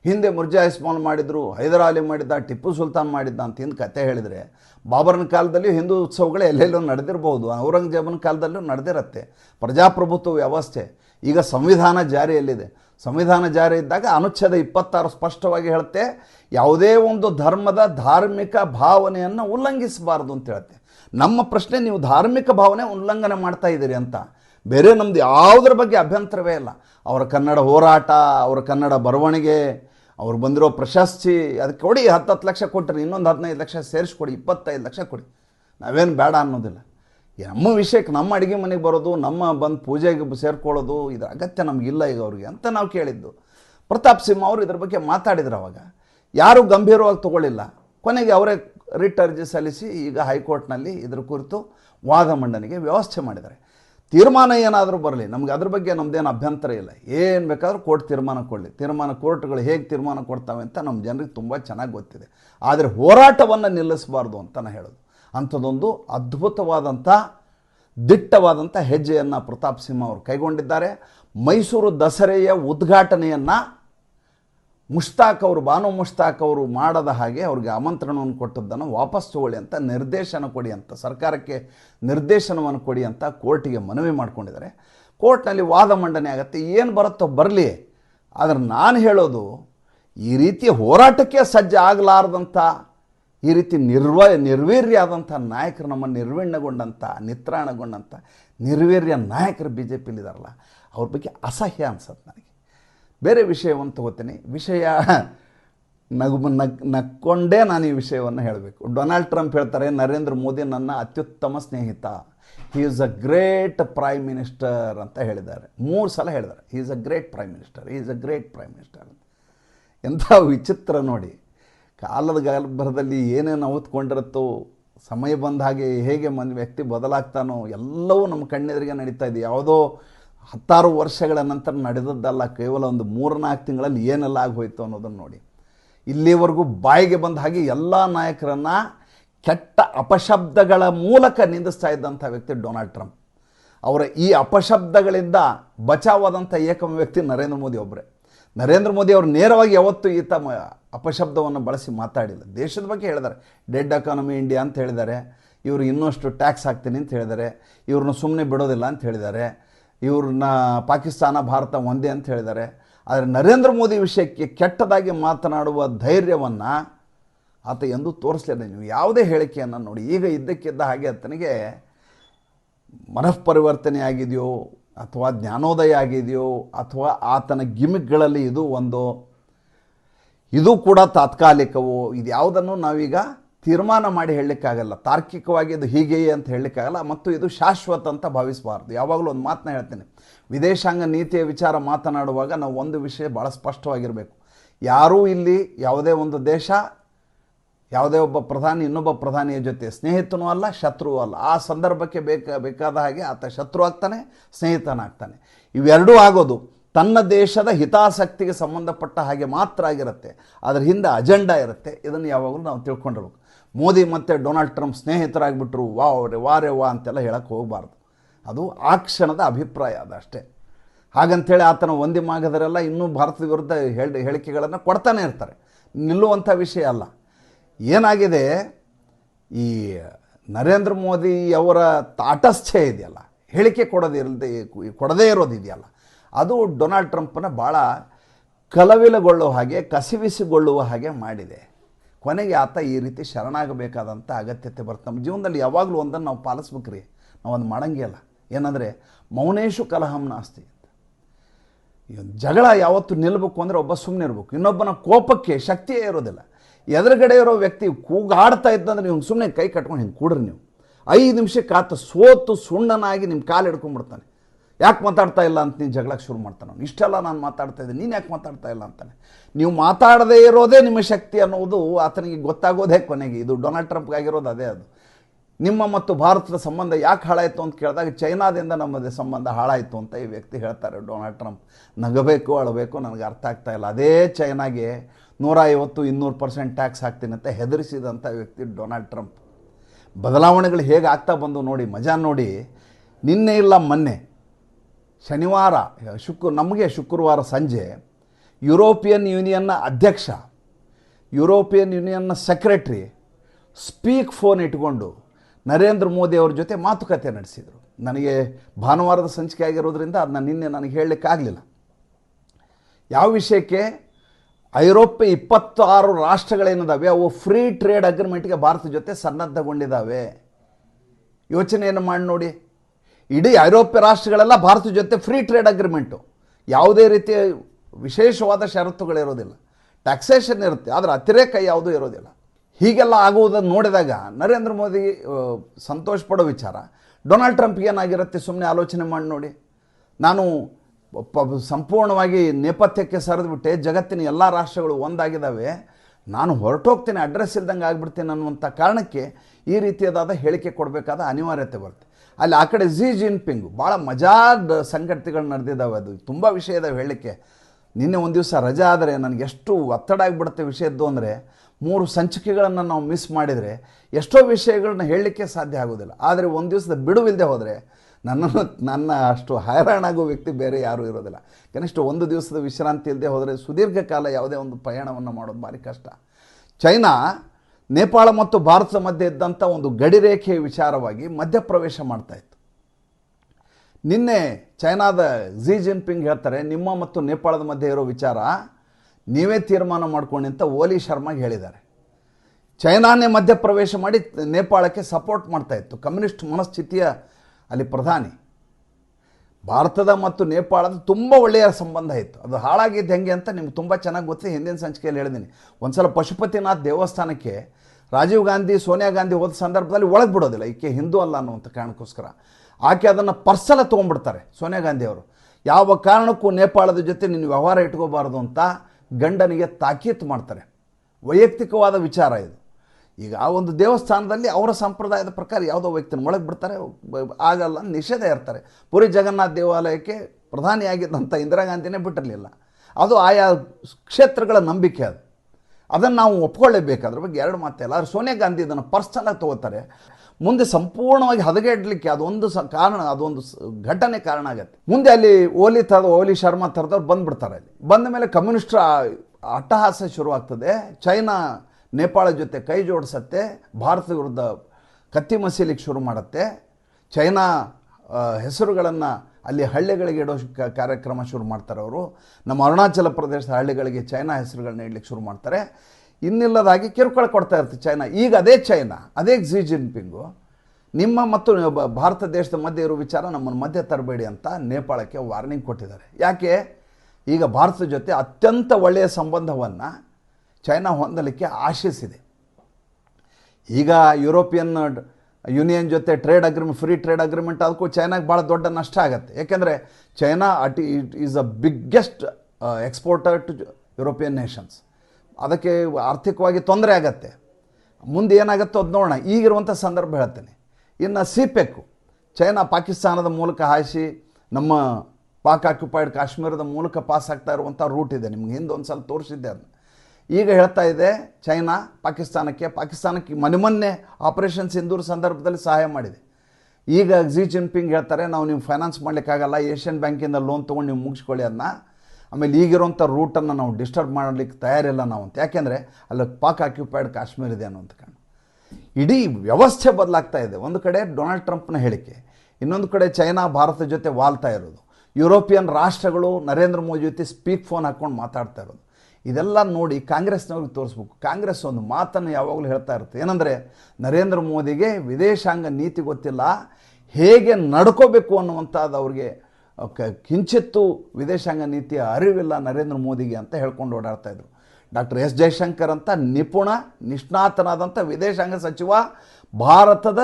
ಹಿಂದೆ ಮುರ್ಜಾ ಇಸ್ಮಾಲ್ ಮಾಡಿದ್ರು ಹೈದರಾಲಿ ಮಾಡಿದ್ದ, ಟಿಪ್ಪು ಸುಲ್ತಾನ್ ಮಾಡಿದ್ದ ಅಂತ ಹಿಂದೆ ಕತೆ ಹೇಳಿದರೆ, ಬಾಬರನ ಕಾಲದಲ್ಲಿ ಹಿಂದೂ ಉತ್ಸವಗಳು ಎಲ್ಲೆಲ್ಲೋ ನಡೆದಿರ್ಬೋದು, ಔರಂಗಜೇಬನ ಕಾಲದಲ್ಲೂ ನಡೆದಿರತ್ತೆ. ಪ್ರಜಾಪ್ರಭುತ್ವ ವ್ಯವಸ್ಥೆ, ಈಗ ಸಂವಿಧಾನ ಜಾರಿಯಲ್ಲಿದೆ ಸಂವಿಧಾನ ಜಾರಿ ಇದ್ದಾಗ ಅನುಚ್ಛೇದ ಇಪ್ಪತ್ತಾರು ಸ್ಪಷ್ಟವಾಗಿ ಹೇಳುತ್ತೆ, ಯಾವುದೇ ಒಂದು ಧರ್ಮದ ಧಾರ್ಮಿಕ ಭಾವನೆಯನ್ನು ಉಲ್ಲಂಘಿಸಬಾರ್ದು ಅಂತ ಹೇಳುತ್ತೆ. ನಮ್ಮ ಪ್ರಶ್ನೆ, ನೀವು ಧಾರ್ಮಿಕ ಭಾವನೆ ಉಲ್ಲಂಘನೆ ಮಾಡ್ತಾ ಇದ್ದೀರಿ ಅಂತ. ಬೇರೆ ನಮ್ಮದು ಯಾವುದ್ರ ಬಗ್ಗೆ ಅಭ್ಯಂತರವೇ ಇಲ್ಲ. ಅವರ ಕನ್ನಡ ಹೋರಾಟ, ಅವರ ಕನ್ನಡ ಬರವಣಿಗೆ ಅವ್ರು ಬಂದಿರೋ ಪ್ರಶಸ್ತಿ, ಅದಕ್ಕೆ ಕೊಡಿ ಹತ್ತು ಹತ್ತು ಲಕ್ಷ ಕೊಟ್ಟರೆ ಇನ್ನೊಂದು ಹದಿನೈದು ಲಕ್ಷ ಸೇರಿಸ್ಕೊಡಿ, ಇಪ್ಪತ್ತೈದು ಲಕ್ಷ ಕೊಡಿ. ನಾವೇನು ಬೇಡ ಅನ್ನೋದಿಲ್ಲ. ನಮ್ಮ ವಿಷಯಕ್ಕೆ, ನಮ್ಮ ಅಡುಗೆ ಮನೆಗೆ ಬರೋದು, ನಮ್ಮ ಬಂದು ಪೂಜೆಗೆ ಸೇರ್ಕೊಳ್ಳೋದು, ಇದರ ಅಗತ್ಯ ನಮಗಿಲ್ಲ ಈಗ ಅವ್ರಿಗೆ ಅಂತ ನಾವು ಕೇಳಿದ್ದು. ಪ್ರತಾಪ್ ಸಿಂಹ ಅವರು ಇದ್ರ ಬಗ್ಗೆ ಮಾತಾಡಿದ್ರು ಅವಾಗ. ಯಾರೂ ಗಂಭೀರವಾಗಿ ತಗೊಳ್ಳಿಲ್ಲ. ಕೊನೆಗೆ ಅವರೇ ರಿಟ್ ಅರ್ಜಿ ಸಲ್ಲಿಸಿ ಈಗ ಹೈಕೋರ್ಟ್ನಲ್ಲಿ ಇದ್ರ ಕುರಿತು ವಾದ ಮಂಡನೆಗೆ ವ್ಯವಸ್ಥೆ ಮಾಡಿದ್ದಾರೆ. ತೀರ್ಮಾನ ಏನಾದರೂ ಬರಲಿ, ನಮಗೆ ಅದ್ರ ಬಗ್ಗೆ ನಮ್ಮದೇನು ಅಭ್ಯಂತರ ಇಲ್ಲ. ಏನು ಬೇಕಾದರೂ ಕೋರ್ಟ್ ತೀರ್ಮಾನ ಕೊಡಲಿ. ತೀರ್ಮಾನ ಕೋರ್ಟ್ಗಳು ಹೇಗೆ ತೀರ್ಮಾನ ಕೊಡ್ತಾವೆ ಅಂತ ನಮ್ಮ ಜನರಿಗೆ ತುಂಬ ಚೆನ್ನಾಗಿ ಗೊತ್ತಿದೆ. ಆದರೆ ಹೋರಾಟವನ್ನು ನಿಲ್ಲಿಸಬಾರ್ದು ಅಂತ ನಾನು ಹೇಳೋದು. ಅಂಥದ್ದೊಂದು ಅದ್ಭುತವಾದಂಥ ದಿಟ್ಟವಾದಂಥ ಹೆಜ್ಜೆಯನ್ನು ಪ್ರತಾಪ್ ಸಿಂಹ ಅವರು ಕೈಗೊಂಡಿದ್ದಾರೆ. ಮೈಸೂರು ದಸರೆಯ ಉದ್ಘಾಟನೆಯನ್ನು ಮುಷ್ತಾಕ್ ಅವರು ಬಾನು ಮುಷ್ತಾಕ್ ಅವರು ಮಾಡದ ಹಾಗೆ ಅವ್ರಿಗೆ ಆಮಂತ್ರಣವನ್ನು ಕೊಟ್ಟದ್ದನ್ನು ವಾಪಸ್ ತಗೊಳ್ಳಿ ಅಂತ ನಿರ್ದೇಶನ ಕೊಡಿ ಅಂತ, ಸರ್ಕಾರಕ್ಕೆ ನಿರ್ದೇಶನವನ್ನು ಕೊಡಿ ಅಂತ ಕೋರ್ಟಿಗೆ ಮನವಿ ಮಾಡಿಕೊಂಡಿದ್ದಾರೆ. ಕೋರ್ಟ್ನಲ್ಲಿ ವಾದ ಮಂಡನೆ ಆಗುತ್ತೆ, ಏನು ಬರುತ್ತೋ ಬರಲಿ. ಆದರೆ ನಾನು ಹೇಳೋದು, ಈ ರೀತಿಯ ಹೋರಾಟಕ್ಕೆ ಸಜ್ಜ ಆಗಲಾರ್ದಂಥ, ಈ ರೀತಿ ನಿರ್ವ ನಿರ್ವೀರ್ಯ ಆದಂಥ ನಾಯಕರು ನಮ್ಮ ನಿರ್ವೀಣ್ಯಗೊಂಡಂಥ, ನಿತ್ರಾಣಗೊಂಡಂಥ ನಿರ್ವೀರ್ಯ ನಾಯಕರು ಬಿ ಜೆ ಪಿಲಿದಾರಲ್ಲ ಅವ್ರ ಬಗ್ಗೆ ಅಸಹ್ಯ ಅನ್ಸತ್ತೆ ನನಗೆ. ಬೇರೆ ವಿಷಯವನ್ನು ತಗೋತೀನಿ. ವಿಷಯ ನಗು ನಗ್ ನಕ್ಕೊಂಡೇ ನಾನು ಈ ವಿಷಯವನ್ನು ಹೇಳಬೇಕು. ಡೊನಾಲ್ಡ್ ಟ್ರಂಪ್ ಹೇಳ್ತಾರೆ, ನರೇಂದ್ರ ಮೋದಿ ನನ್ನ ಅತ್ಯುತ್ತಮ ಸ್ನೇಹಿತ. He is a great prime minister ಅಂತ ಹೇಳಿದ್ದಾರೆ. ಮೂರು ಸಲ ಹೇಳಿದ್ದಾರೆ. He is a great prime minister is a great prime minister ಅಂತ. ಎಂಥ ವಿಚಿತ್ರ ನೋಡಿ. ಕಾಲದ ಗರ್ಭದಲ್ಲಿ ಏನೇನು ಅವತ್ಕೊಂಡಿರುತ್ತೋ ಸಮಯ ಬಂದ ಹಾಗೆ ಹೇಗೆ ಮನ್ ವ್ಯಕ್ತಿ ಬದಲಾಗ್ತಾನೋ, ಎಲ್ಲವೂ ನಮ್ಮ ಕಣ್ಣೆದುರಿಗೆ ನಡೀತಾ ಇದೆ. ಯಾವುದೋ ಹತ್ತಾರು ವರ್ಷಗಳ ನಂತರ ನಡೆದದ್ದಲ್ಲ, ಕೇವಲ ಒಂದು ಮೂರ್ನಾಲ್ಕು ತಿಂಗಳಲ್ಲಿ ಏನೆಲ್ಲ ಆಗೋಯ್ತು ಅನ್ನೋದನ್ನು ನೋಡಿ. ಇಲ್ಲಿವರೆಗೂ ಬಾಯಿಗೆ ಬಂದ ಹಾಗೆ ಎಲ್ಲ ನಾಯಕರನ್ನು ಕೆಟ್ಟ ಅಪಶಬ್ದಗಳ ಮೂಲಕ ನಿಂದಿಸ್ತಾ ಇದ್ದಂಥ ವ್ಯಕ್ತಿ ಡೊನಾಲ್ಡ್ ಟ್ರಂಪ್. ಅವರ ಈ ಅಪಶಬ್ದಗಳಿಂದ ಬಚಾವಾದಂಥ ಏಕಮ ವ್ಯಕ್ತಿ ನರೇಂದ್ರ ಮೋದಿ ಒಬ್ಬರೇ ನರೇಂದ್ರ ಮೋದಿ ಅವರು ನೇರವಾಗಿ ಯಾವತ್ತೂ ಈತ ಅಪಶಬ್ದವನ್ನು ಬಳಸಿ ಮಾತಾಡಿಲ್ಲ. ದೇಶದ ಬಗ್ಗೆ ಹೇಳಿದ್ದಾರೆ. ಡೆಡ್ ಎಕಾನಮಿ ಇಂಡಿಯಾ ಅಂತ ಹೇಳಿದ್ದಾರೆ. ಇವರು ಇನ್ನಷ್ಟು ಟ್ಯಾಕ್ಸ್ ಹಾಕ್ತೀನಿ ಅಂತ ಹೇಳಿದ್ದಾರೆ. ಇವ್ರನ್ನ ಸುಮ್ಮನೆ ಬಿಡೋದಿಲ್ಲ ಅಂತ ಹೇಳಿದ್ದಾರೆ. ಇವ್ರನ್ನ ಪಾಕಿಸ್ತಾನ, ಭಾರತ ಒಂದೇ ಅಂತ ಹೇಳಿದ್ದಾರೆ. ಆದರೆ ನರೇಂದ್ರ ಮೋದಿ ವಿಷಯಕ್ಕೆ ಕೆಟ್ಟದಾಗಿ ಮಾತನಾಡುವ ಧೈರ್ಯವನ್ನು ಆತ ಎಂದು ತೋರಿಸಲಿಲ್ಲ. ನೀವು ಯಾವುದೇ ಹೇಳಿಕೆಯನ್ನು ನೋಡಿ, ಈಗ ಇದ್ದಕ್ಕಿದ್ದ ಹಾಗೆ ಆತನಿಗೆ ಮನಃಪರಿವರ್ತನೆ ಆಗಿದೆಯೋ, ಅಥವಾ ಜ್ಞಾನೋದಯ ಆಗಿದೆಯೋ, ಅಥವಾ ಆತನ ಗಿಮಿಕ್ಗಳಲ್ಲಿ ಇದು ಒಂದು, ಇದು ಕೂಡ ತಾತ್ಕಾಲಿಕವೋ ಇದು ಯಾವುದನ್ನು ನಾವೀಗ ತೀರ್ಮಾನ ಮಾಡಿ ಹೇಳಲಿಕ್ಕಾಗಲ್ಲ. ತಾರ್ಕಿಕವಾಗಿ ಇದು ಹೀಗೆಯೇ ಅಂತ ಹೇಳಲಿಕ್ಕಾಗಲ್ಲ. ಮತ್ತು ಇದು ಶಾಶ್ವತ ಅಂತ ಭಾವಿಸಬಾರ್ದು. ಯಾವಾಗಲೂ ಒಂದು ಮಾತನ್ನ ಹೇಳ್ತೀನಿ. ವಿದೇಶಾಂಗ ನೀತಿಯ ವಿಚಾರ ಮಾತನಾಡುವಾಗ ನಾವು ಒಂದು ವಿಷಯ ಭಾಳ ಸ್ಪಷ್ಟವಾಗಿರಬೇಕು. ಯಾರೂ ಇಲ್ಲಿ ಯಾವುದೇ ಒಂದು ದೇಶ, ಯಾವುದೇ ಒಬ್ಬ ಪ್ರಧಾನಿ, ಇನ್ನೊಬ್ಬ ಪ್ರಧಾನಿಯ ಜೊತೆ ಸ್ನೇಹಿತನೂ ಅಲ್ಲ, ಶತ್ರುವೂ ಅಲ್ಲ. ಆ ಸಂದರ್ಭಕ್ಕೆ ಬೇಕ, ಬೇಕಾದ ಹಾಗೆ ಆತ ಶತ್ರು ಆಗ್ತಾನೆ ಸ್ನೇಹಿತನಾಗ್ತಾನೆ ಇವೆರಡೂ ಆಗೋದು ತನ್ನ ದೇಶದ ಹಿತಾಸಕ್ತಿಗೆ ಸಂಬಂಧಪಟ್ಟ ಹಾಗೆ ಮಾತ್ರ ಆಗಿರುತ್ತೆ. ಅದರ ಹಿಂದೆ ಅಜೆಂಡಾ ಇರುತ್ತೆ. ಇದನ್ನು ಯಾವಾಗಲೂ ನಾವು ತಿಳ್ಕೊಂಡಿರ್ಬೇಕು. ಮೋದಿ ಮತ್ತು ಡೊನಾಲ್ಡ್ ಟ್ರಂಪ್ ಸ್ನೇಹಿತರಾಗಿಬಿಟ್ರು, ವಾ ರೇ ವಾ ರೇ ವಾ ಅಂತೆಲ್ಲ ಹೇಳಕ್ಕೆ ಹೋಗಬಾರ್ದು. ಅದು ಆ ಕ್ಷಣದ ಅಭಿಪ್ರಾಯ ಅದಷ್ಟೇ ಹಾಗಂತೇಳಿ ಆತನ ಒಂದಿ ಮಾಗದರೆಲ್ಲ ಇನ್ನೂ ಭಾರತದ ವಿರುದ್ಧ ಹೇಳಿ, ಹೇಳಿಕೆಗಳನ್ನು ಕೊಡ್ತಾನೆ ಇರ್ತಾರೆ. ನಿಲ್ಲುವಂಥ ವಿಷಯ ಅಲ್ಲ. ಏನಾಗಿದೆ? ಈ ನರೇಂದ್ರ ಮೋದಿ ಅವರ ತಾಟಸ್ಥ್ಯ ಇದೆಯಲ್ಲ. ಹೇಳಿಕೆ ಕೊಡೋದಿರದೆ ಕೊಡದೇ ಇರೋದಿದೆಯಲ್ಲ ಅದು ಡೊನಾಲ್ಡ್ ಟ್ರಂಪನ್ನ ಭಾಳ ಕಲವಿಲಗೊಳ್ಳುವ ಹಾಗೆ, ಕಸಿವಿಸಿಗೊಳ್ಳುವ ಹಾಗೆ ಮಾಡಿದೆ. ಕೊನೆಗೆ ಆತ ಈ ರೀತಿ ಶರಣಾಗಬೇಕಾದಂಥ ಅಗತ್ಯತೆ ಬರುತ್ತೆ. ನಮ್ಮ ಜೀವನದಲ್ಲಿ ಯಾವಾಗಲೂ ಒಂದನ್ನು ನಾವು ಪಾಲಿಸ್ಬೇಕ್ರಿ. ನಾವು ಒಂದು ಮಾಡಂಗೇ ಅಲ್ಲ. ಏನಂದರೆ ಮೌನೇಶು ಕಲಹಂ ನಾಸ್ತಿ ಅಂತ. ಜಗಳ ಯಾವತ್ತು ನಿಲ್ಲಬೇಕು ಅಂದರೆ ಒಬ್ಬ ಸುಮ್ಮನೆ ಇರಬೇಕು. ಇನ್ನೊಬ್ಬನ ಕೋಪಕ್ಕೆ ಶಕ್ತಿಯೇ ಇರೋದಿಲ್ಲ. ಎದುರುಗಡೆ ಇರೋ ವ್ಯಕ್ತಿ ಕೂಗಾಡ್ತಾ ಇದ್ದಂದ್ರೆ ನೀವು ಸುಮ್ಮನೆ ಕೈ ಕಟ್ಕೊಂಡು ಹಿಂಗೆ ಕೂಡ್ರಿ ನೀವು. ಐದು ನಿಮಿಷ ಆತ ಸೋತು ಸುಣ್ಣನಾಗಿ ನಿಮ್ಮ ಕಾಲು ಹಿಡ್ಕೊಂಡ್ಬಿಡ್ತಾನೆ. ಯಾಕೆ ಮಾತಾಡ್ತಾ ಇಲ್ಲ ಅಂತ ನೀನು ಜಗಳಕ್ಕೆ ಶುರು ಮಾಡ್ತಾನೆ ಅವನು? ಇಷ್ಟೆಲ್ಲ ನಾನು ಮಾತಾಡ್ತಾ ಇದ್ದೀನಿ. ನೀನು ಯಾಕೆ ಮಾತಾಡ್ತಾ ಇಲ್ಲ ಅಂತಾನೆ? ನೀವು ಮಾತಾಡದೇ ಇರೋದೇ ನಿಮ್ಮ ಶಕ್ತಿ ಅನ್ನೋದು ಆತನಿಗೆ ಗೊತ್ತಾಗೋದೇ ಕೊನೆಗೆ. ಇದು ಡೊನಾಲ್ಡ್ ಟ್ರಂಪ್ಗಾಗಿರೋದು ಅದೇ ಅದು. ನಿಮ್ಮ ಮತ್ತು ಭಾರತದ ಸಂಬಂಧ ಯಾಕೆ ಹಾಳಾಯಿತು ಅಂತ ಕೇಳಿದಾಗ ಚೈನಾದಿಂದ ನಮ್ಮದೇ ಸಂಬಂಧ ಹಾಳಾಯಿತು ಅಂತ ಈ ವ್ಯಕ್ತಿ ಹೇಳ್ತಾರೆ. ಡೊನಾಲ್ಡ್ ಟ್ರಂಪ್, ನಗಬೇಕು, ಅಳಬೇಕು, ನನಗೆ ಅರ್ಥ ಆಗ್ತಾ ಇಲ್ಲ. ಅದೇ ಚೈನಾಗೆ ನೂರ ಐವತ್ತು ಇನ್ನೂರು ಪರ್ಸೆಂಟ್ ಟ್ಯಾಕ್ಸ್ ಹಾಕ್ತೀನಿ ಅಂತ ಹೆದರಿಸಿದಂಥ ವ್ಯಕ್ತಿ ಡೊನಾಲ್ಡ್ ಟ್ರಂಪ್. ಬದಲಾವಣೆಗಳು ಹೇಗೆ ಆಗ್ತಾ ಬಂದು ನೋಡಿ, ಮಜಾ ನೋಡಿ. ನಿನ್ನೆ ಇಲ್ಲ ಮೊನ್ನೆ ಶನಿವಾರ, ಶುಕ್ರ, ನಮಗೆ ಶುಕ್ರವಾರ ಸಂಜೆ, ಯುರೋಪಿಯನ್ ಯೂನಿಯನ್ನ ಅಧ್ಯಕ್ಷ, ಯುರೋಪಿಯನ್ ಯೂನಿಯನ್ನ ಸೆಕ್ರೆಟ್ರಿ ಸ್ಪೀಕ್ ಫೋನ್ ಇಟ್ಕೊಂಡು ನರೇಂದ್ರ ಮೋದಿ ಅವ್ರ ಜೊತೆ ಮಾತುಕತೆ ನಡೆಸಿದರು. ನನಗೆ ಭಾನುವಾರದ ಸಂಚಿಕೆ ಆಗಿರೋದ್ರಿಂದ ಅದನ್ನ ನಿನ್ನೆ ನನಗೆ ಹೇಳಲಿಕ್ಕಾಗಲಿಲ್ಲ ಯಾವ ವಿಷಯಕ್ಕೆ? ಐರೋಪ್ಯ ಇಪ್ಪತ್ತಾರು ರಾಷ್ಟ್ರಗಳೇನಿದಾವೆ, ಅವು ಫ್ರೀ ಟ್ರೇಡ್ ಅಗ್ರಿಮೆಂಟ್ಗೆ ಭಾರತ ಜೊತೆ ಸನ್ನದ್ಧಗೊಂಡಿದ್ದಾವೆ ಯೋಚನೆಯನ್ನು ಮಾಡಿ ನೋಡಿ. ಇಡೀ ಐರೋಪ್ಯ ರಾಷ್ಟ್ರಗಳೆಲ್ಲ ಭಾರತ ಜೊತೆ ಫ್ರೀ ಟ್ರೇಡ್ ಅಗ್ರಿಮೆಂಟು ಯಾವುದೇ ರೀತಿಯ ವಿಶೇಷವಾದ ಷರತ್ತುಗಳಿರೋದಿಲ್ಲ ಟ್ಯಾಕ್ಸೇಷನ್ ಇರುತ್ತೆ, ಆದರೆ ಅತಿರೇಕ ಯಾವುದೂ ಇರೋದಿಲ್ಲ. ಹೀಗೆಲ್ಲ ಆಗುವುದನ್ನು ನೋಡಿದಾಗ ನರೇಂದ್ರ ಮೋದಿ ಸಂತೋಷ ಪಡೋ ವಿಚಾರ. ಡೊನಾಲ್ಡ್ ಟ್ರಂಪ್ ಏನಾಗಿರುತ್ತೆ ಸುಮ್ಮನೆ ಆಲೋಚನೆ ಮಾಡಿ ನೋಡಿ. ನಾನು ಪ- ಸಂಪೂರ್ಣವಾಗಿ ನೇಪಥ್ಯಕ್ಕೆ ಸರಿದುಬಿಟ್ಟೆ, ಜಗತ್ತಿನ ಎಲ್ಲ ರಾಷ್ಟ್ರಗಳು ಒಂದಾಗಿದ್ದಾವೆ. ನಾನು ಹೊರಟೋಗ್ತೀನಿ ಅಡ್ರೆಸ್ ಇಲ್ದಂಗೆ ಆಗಿಬಿಡ್ತೀನಿ ಅನ್ನುವಂಥ ಕಾರಣಕ್ಕೆ ಈ ರೀತಿಯಾದ ಹೇಳಿಕೆ ಕೊಡಬೇಕಾದ ಅನಿವಾರ್ಯತೆ ಬರುತ್ತೆ. ಅಲ್ಲಿ ಆ ಕಡೆ ಝಿ ಜಿನ್ಪಿಂಗ್ ಭಾಳ ಮಜಾದ ಸಂಗತಿಗಳು ನಡೆದಿದ್ದಾವೆ. ಅದು ತುಂಬ ವಿಷಯ ಇದಾವೆ ಹೇಳಲಿಕ್ಕೆ. ನಿನ್ನೆ ಒಂದು ದಿವಸ ರಜಾ ಆದರೆ ನನಗೆ ಎಷ್ಟು ಒತ್ತಡ ಆಗಿಬಿಡುತ್ತೆ ವಿಷಯದ್ದು ಅಂದರೆ, ಮೂರು ಸಂಚಿಕೆಗಳನ್ನು ನಾವು ಮಿಸ್ ಮಾಡಿದರೆ ಎಷ್ಟೋ ವಿಷಯಗಳನ್ನ ಹೇಳಲಿಕ್ಕೆ ಸಾಧ್ಯ ಆಗೋದಿಲ್ಲ. ಆದರೆ ಒಂದು ದಿವಸದ ಬಿಡುವಿಲ್ಲದೆ ಹೋದರೆ ನನ್ನನ್ನು ನನ್ನ ಅಷ್ಟು ಹೈರಾಣಾಗೋ ವ್ಯಕ್ತಿ ಬೇರೆ ಯಾರೂ ಇರೋದಿಲ್ಲ. ಕನಿಷ್ಠ ಒಂದು ದಿವಸದ ವಿಶ್ರಾಂತಿ ಇಲ್ಲದೆ ಹೋದರೆ ಸುದೀರ್ಘ ಕಾಲ ಯಾವುದೇ ಒಂದು ಪ್ರಯಾಣವನ್ನು ಮಾಡೋದು ಭಾರಿ ಕಷ್ಟ. ಚೈನಾ ನೇಪಾಳ ಮತ್ತು ಭಾರತದ ಮಧ್ಯೆ ಇದ್ದಂಥ ಒಂದು ಗಡಿರೇಖೆಯ ವಿಚಾರವಾಗಿ ಮಧ್ಯಪ್ರವೇಶ ಮಾಡ್ತಾ ಇತ್ತು. ನಿನ್ನೆ ಚೈನಾದ ಝಿ ಜಿನ್ಪಿಂಗ್ ಹೇಳ್ತಾರೆ, ನಿಮ್ಮ ಮತ್ತು ನೇಪಾಳದ ಮಧ್ಯೆ ಇರೋ ವಿಚಾರ ನೀವೇ ತೀರ್ಮಾನ ಮಾಡ್ಕೊಂಡು ಅಂತ ಓಲಿ ಶರ್ಮಾಗೆ ಹೇಳಿದ್ದಾರೆ. ಚೈನಾನೇ ಮಧ್ಯಪ್ರವೇಶ ಮಾಡಿ ನೇಪಾಳಕ್ಕೆ ಸಪೋರ್ಟ್ ಮಾಡ್ತಾ ಇತ್ತು. ಕಮ್ಯುನಿಸ್ಟ್ ಮನಸ್ಥಿತಿಯ ಅಲ್ಲಿ ಪ್ರಧಾನಿ. ಭಾರತದ ಮತ್ತು ನೇಪಾಳದ ತುಂಬ ಒಳ್ಳೆಯ ಸಂಬಂಧ ಇತ್ತು. ಅದು ಹಾಳಾಗಿದ್ದು ಹೆಂಗೆ ಅಂತ ನಿಮ್ಗೆ ತುಂಬ ಚೆನ್ನಾಗಿ ಗೊತ್ತಿದೆ ಹಿಂದಿನ ಸಂಚಿಕೆಯಲ್ಲಿ ಹೇಳಿದ್ದೀನಿ. ಒಂದ್ಸಲ ಪಶುಪತಿನಾಥ್ ದೇವಸ್ಥಾನಕ್ಕೆ ರಾಜೀವ್ ಗಾಂಧಿ, ಸೋನಿಯಾ ಗಾಂಧಿ ಹೋದ ಸಂದರ್ಭದಲ್ಲಿ ಒಳಗೆ ಬಿಡೋದಿಲ್ಲ. ಈಕೆ ಹಿಂದೂ ಅಲ್ಲ ಅನ್ನುವಂಥ ಕಾರಣಕ್ಕೋಸ್ಕರ. ಆಕೆ ಅದನ್ನು ಪರ್ಸಲ ತೊಗೊಂಡ್ಬಿಡ್ತಾರೆ ಸೋನಿಯಾ ಗಾಂಧಿ ಅವರು. ಯಾವ ಕಾರಣಕ್ಕೂ ನೇಪಾಳದ ಜೊತೆ ನಿನ್ನ ವ್ಯವಹಾರ ಇಟ್ಕೋಬಾರ್ದು ಅಂತ ಗಂಡನಿಗೆ ತಾಕೀತು ಮಾಡ್ತಾರೆ. ವೈಯಕ್ತಿಕವಾದ ವಿಚಾರ ಇದು. ಈಗ ಆ ಒಂದು ದೇವಸ್ಥಾನದಲ್ಲಿ ಅವರ ಸಂಪ್ರದಾಯದ ಪ್ರಕಾರ ಯಾವುದೋ ವ್ಯಕ್ತಿನ ಮೊಳಗೆ ಬಿಡ್ತಾರೆ ಆಗಲ್ಲ, ನಿಷೇಧ ಇರ್ತಾರೆ. ಪುರಿ ಜಗನ್ನಾಥ ದೇವಾಲಯಕ್ಕೆ ಪ್ರಧಾನಿಯಾಗಿದ್ದಂಥ ಇಂದಿರಾ ಗಾಂಧಿನೇ ಬಿಟ್ಟಿರಲಿಲ್ಲ. ಅದು ಆಯಾ ಕ್ಷೇತ್ರಗಳ ನಂಬಿಕೆ ಅದು. ಅದನ್ನು ನಾವು ಒಪ್ಕೊಳ್ಳೇಬೇಕು. ಅದ್ರ ಬಗ್ಗೆ ಎರಡು ಮಾತಿಲ್ಲ. ಆದರೆ ಸೋನಿಯಾ ಗಾಂಧಿ ಇದನ್ನು ಪರ್ಸನಲಾಗಿ ತಗೋತಾರೆ. ಮುಂದೆ ಸಂಪೂರ್ಣವಾಗಿ ಹದಗೆಡ್ಲಿಕ್ಕೆ ಅದೊಂದು ಸ, ಕಾರಣ, ಅದೊಂದು ಘಟನೆ ಕಾರಣ ಆಗುತ್ತೆ. ಮುಂದೆ ಅಲ್ಲಿ ಓಲಿ ಥರದ ಓಲಿ ಶರ್ಮಾ ಥರದವ್ರು ಬಂದುಬಿಡ್ತಾರೆ ಅಲ್ಲಿ. ಬಂದ ಮೇಲೆ ಕಮ್ಯುನಿಸ್ಟ್ರ ಅಟ್ಟಹಾಸ ಶುರುವಾಗ್ತದೆ. ಚೈನಾ ನೇಪಾಳ ಜೊತೆ ಕೈ ಜೋಡಿಸತ್ತೆ ಭಾರತ ವಿರುದ್ಧ ಕತ್ತಿ ಮಸೀಲಿಕ್ಕೆ ಶುರು ಮಾಡುತ್ತೆ. ಚೈನಾ ಹೆಸರುಗಳನ್ನು ಅಲ್ಲಿ ಹಳ್ಳಿಗಳಿಗೆ ಇಡೋ ಕಾರ್ಯಕ್ರಮ ಶುರು ಮಾಡ್ತಾರೆ ಅವರು. ನಮ್ಮ ಅರುಣಾಚಲ ಪ್ರದೇಶದ ಹಳ್ಳಿಗಳಿಗೆ ಚೈನಾ ಹೆಸರುಗಳನ್ನ ಇಡ್ಲಿಕ್ಕೆ ಶುರು ಮಾಡ್ತಾರೆ. ಇನ್ನಿಲ್ಲದಾಗಿ ಕಿರುಕುಳ ಕೊಡ್ತಾ ಇರುತ್ತೆ ಚೈನಾ. ಈಗ ಅದೇ ಚೈನಾ, ಅದೇ ಝಿ ಜಿನ್ಪಿಂಗು ನಿಮ್ಮ ಮತ್ತು ಭಾರತ ದೇಶದ ಮಧ್ಯೆ ಇರೋ ವಿಚಾರ ನಮ್ಮನ್ನು ಮಧ್ಯೆ ತರಬೇಡಿ ಅಂತ ನೇಪಾಳಕ್ಕೆ ವಾರ್ನಿಂಗ್ ಕೊಟ್ಟಿದ್ದಾರೆ. ಯಾಕೆ? ಈಗ ಭಾರತದ ಜೊತೆ ಅತ್ಯಂತ ಒಳ್ಳೆಯ ಸಂಬಂಧವನ್ನು ಚೈನಾ ಹೊಂದಲಿಕ್ಕೆ ಆಶಿಸಿದೆ. ಈಗ ಯುರೋಪಿಯನ್ ಯೂನಿಯನ್ ಜೊತೆ trade agreement, free trade agreement ಅದಕ್ಕೂ ಚೈನಾಗೆ ಭಾಳ ದೊಡ್ಡ ನಷ್ಟ ಆಗುತ್ತೆ. ಯಾಕೆಂದರೆ China at it is a biggest exporter to European nations. ಅದಕ್ಕೆ ಆರ್ಥಿಕವಾಗಿ ತೊಂದರೆ ಆಗತ್ತೆ. ಮುಂದೆ ಏನಾಗುತ್ತೋ ಅದು ನೋಡೋಣ. ಈಗಿರುವಂಥ ಸಂದರ್ಭ ಹೇಳ್ತೇನೆ. ಇನ್ನು ಸಿಪೆಕ್ಕು ಚೈನಾ ಪಾಕಿಸ್ತಾನದ ಮೂಲಕ ಹಾಯಿಸಿ ನಮ್ಮ ಪಾಕ್ ಆಕ್ಯುಪೈಡ್ ಕಾಶ್ಮೀರದ ಮೂಲಕ ಪಾಸ್ ಆಗ್ತಾ ಇರುವಂಥ ರೂಟ್ ಇದೆ. ನಿಮ್ಗೆ ಹಿಂದೆ ಒಂದು ಸಲ ತೋರಿಸಿದ್ದೆ ಅದನ್ನ ಈಗ ಹೇಳ್ತಾ ಇದೆ ಚೈನಾ, ಪಾಕಿಸ್ತಾನಕ್ಕೆ. ಪಾಕಿಸ್ತಾನಕ್ಕೆ ಮನೆ ಮೊನ್ನೆ ಆಪರೇಷನ್ ಸಿಂಧೂರ್ ಸಂದರ್ಭದಲ್ಲಿ ಸಹಾಯ ಮಾಡಿದೆ. ಈಗ ಝಿ ಜಿನ್ಪಿಂಗ್ ಹೇಳ್ತಾರೆ, ನಾವು ನೀವು ಫೈನಾನ್ಸ್ ಮಾಡಲಿಕ್ಕಾಗಲ್ಲ ಏಷ್ಯನ್ ಬ್ಯಾಂಕಿಂದ ಲೋನ್ ತೊಗೊಂಡು ನೀವು ಮುಗಿಸ್ಕೊಳ್ಳಿ ಅದನ್ನ ಆಮೇಲೆ ಈಗಿರೋಂಥ ರೂಟನ್ನು ನಾವು ಡಿಸ್ಟರ್ಬ್ ಮಾಡಲಿಕ್ಕೆ ತಯಾರಿಲ್ಲ ನಾವು ಅಂತ. ಯಾಕೆಂದರೆ ಅಲ್ಲಿ ಪಾಕ್ ಆಕ್ಯುಪೈಡ್ ಕಾಶ್ಮೀರ ಇದೆ ಅನ್ನೋಂಥ ಕಾರಣ. ಇಡೀ ವ್ಯವಸ್ಥೆ ಬದಲಾಗ್ತಾ ಇದೆ. ಒಂದು ಕಡೆ ಡೊನಾಲ್ಡ್ ಟ್ರಂಪ್ನ ಹೇಳಿಕೆ, ಇನ್ನೊಂದು ಕಡೆ ಚೈನಾ ಭಾರತ ಜೊತೆ ವಾಲ್ತಾ ಇರೋದು. ಯುರೋಪಿಯನ್ ರಾಷ್ಟ್ರಗಳು ನರೇಂದ್ರ ಮೋದಿ ಜೊತೆ ಸ್ಪೀಕ್ ಫೋನ್ ಹಾಕ್ಕೊಂಡು ಮಾತಾಡ್ತಾ ಇರೋದು. ಇದೆಲ್ಲ ನೋಡಿ ಕಾಂಗ್ರೆಸ್ನವ್ರಿಗೆ ತೋರಿಸ್ಬೇಕು. ಕಾಂಗ್ರೆಸ್ ಒಂದು ಮಾತನ್ನು ಯಾವಾಗಲೂ ಹೇಳ್ತಾ ಇರುತ್ತೆ. ಏನಂದರೆ, ನರೇಂದ್ರ ಮೋದಿಗೆ ವಿದೇಶಾಂಗ ನೀತಿ ಗೊತ್ತಿಲ್ಲ. ಹೇಗೆ ನಡ್ಕೋಬೇಕು ಅನ್ನುವಂಥದ್ದು ಅವ್ರಿಗೆ ಕಿಂಚಿತ್ತು ವಿದೇಶಾಂಗ ನೀತಿಯ ಅರಿವಿಲ್ಲ ನರೇಂದ್ರ ಮೋದಿಗೆ ಅಂತ ಹೇಳ್ಕೊಂಡು ಓಡಾಡ್ತಾ ಇದ್ರು. ಡಾಕ್ಟರ್ ಎಸ್ ಜಯಶಂಕರ್ ಅಂತ ನಿಪುಣ, ನಿಷ್ಣಾತನಾದಂಥ ವಿದೇಶಾಂಗ ಸಚಿವ, ಭಾರತದ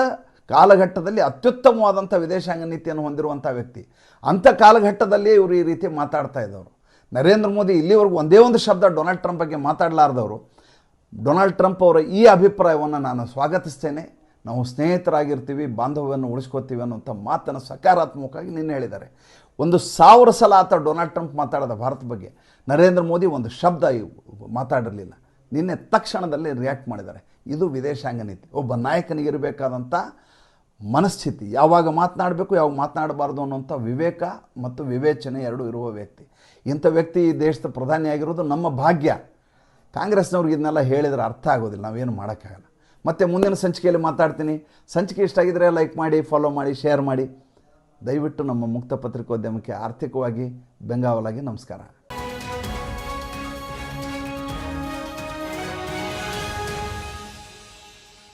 ಕಾಲಘಟ್ಟದಲ್ಲಿ ಅತ್ಯುತ್ತಮವಾದಂಥ ವಿದೇಶಾಂಗ ನೀತಿಯನ್ನು ಹೊಂದಿರುವಂಥ ವ್ಯಕ್ತಿ. ಅಂಥ ಕಾಲಘಟ್ಟದಲ್ಲಿ ಇವರು ಈ ರೀತಿ ಮಾತಾಡ್ತಾ ಇದ್ದವರು. ನರೇಂದ್ರ ಮೋದಿ ಇಲ್ಲಿವರೆಗೂ ಒಂದೇ ಒಂದು ಶಬ್ದ ಡೊನಾಲ್ಡ್ ಟ್ರಂಪ್ ಬಗ್ಗೆ ಮಾತಾಡಲಾರ್ದವರು. ಡೊನಾಲ್ಡ್ ಟ್ರಂಪ್ ಅವರ ಈ ಅಭಿಪ್ರಾಯವನ್ನು ನಾನು ಸ್ವಾಗತಿಸ್ತೇನೆ. ನಾವು ಸ್ನೇಹಿತರಾಗಿರ್ತೀವಿ, ಬಾಂಧವ್ಯವನ್ನು ಉಳಿಸ್ಕೋತೀವಿ ಅನ್ನುವಂಥ ಮಾತನ್ನು ಸಕಾರಾತ್ಮಕವಾಗಿ ನಿನ್ನೆ ಹೇಳಿದ್ದಾರೆ. ಒಂದು ಸಾವಿರ ಸಲ ಆತ ಡೊನಾಲ್ಡ್ ಟ್ರಂಪ್ ಮಾತಾಡಿದ ಭಾರತ ಬಗ್ಗೆ ನರೇಂದ್ರ ಮೋದಿ ಒಂದು ಶಬ್ದ ಮಾತಾಡಿರಲಿಲ್ಲ. ನಿನ್ನೆ ತಕ್ಷಣದಲ್ಲಿ ರಿಯಾಕ್ಟ್ ಮಾಡಿದ್ದಾರೆ. ಇದು ವಿದೇಶಾಂಗ ನೀತಿ. ಒಬ್ಬ ನಾಯಕನಿಗಿರಬೇಕಾದಂಥ ಮನಸ್ಥಿತಿ. ಯಾವಾಗ ಮಾತನಾಡಬೇಕು, ಯಾವಾಗ ಮಾತನಾಡಬಾರ್ದು ಅನ್ನುವಂಥ ವಿವೇಕ ಮತ್ತು ವಿವೇಚನೆ ಎರಡೂ ಇರುವ ವ್ಯಕ್ತಿ. ಇಂಥ ವ್ಯಕ್ತಿ ಈ ದೇಶದ ಪ್ರಧಾನಿಯಾಗಿರೋದು ನಮ್ಮ ಭಾಗ್ಯ. ಕಾಂಗ್ರೆಸ್ನವ್ರಿಗೆ ಇದನ್ನೆಲ್ಲ ಹೇಳಿದ್ರೆ ಅರ್ಥ ಆಗೋದಿಲ್ಲ, ನಾವೇನು ಮಾಡೋಕ್ಕಾಗಲ್ಲ. ಮತ್ತು ಮುಂದಿನ ಸಂಚಿಕೆಯಲ್ಲಿ ಮಾತಾಡ್ತೀನಿ. ಸಂಚಿಕೆ ಇಷ್ಟ ಆಗಿದ್ರೆ ಲೈಕ್ ಮಾಡಿ ಫಾಲೋ ಮಾಡಿ ಶೇರ್ ಮಾಡಿ. ದಯವಿಟ್ಟು ನಮ್ಮ ಮುಕ್ತ ಪತ್ರಿಕೋದ್ಯಮಕ್ಕೆ ಆರ್ಥಿಕವಾಗಿ ಬೆಂಗಾವಲಾಗಿ ನಮಸ್ಕಾರ.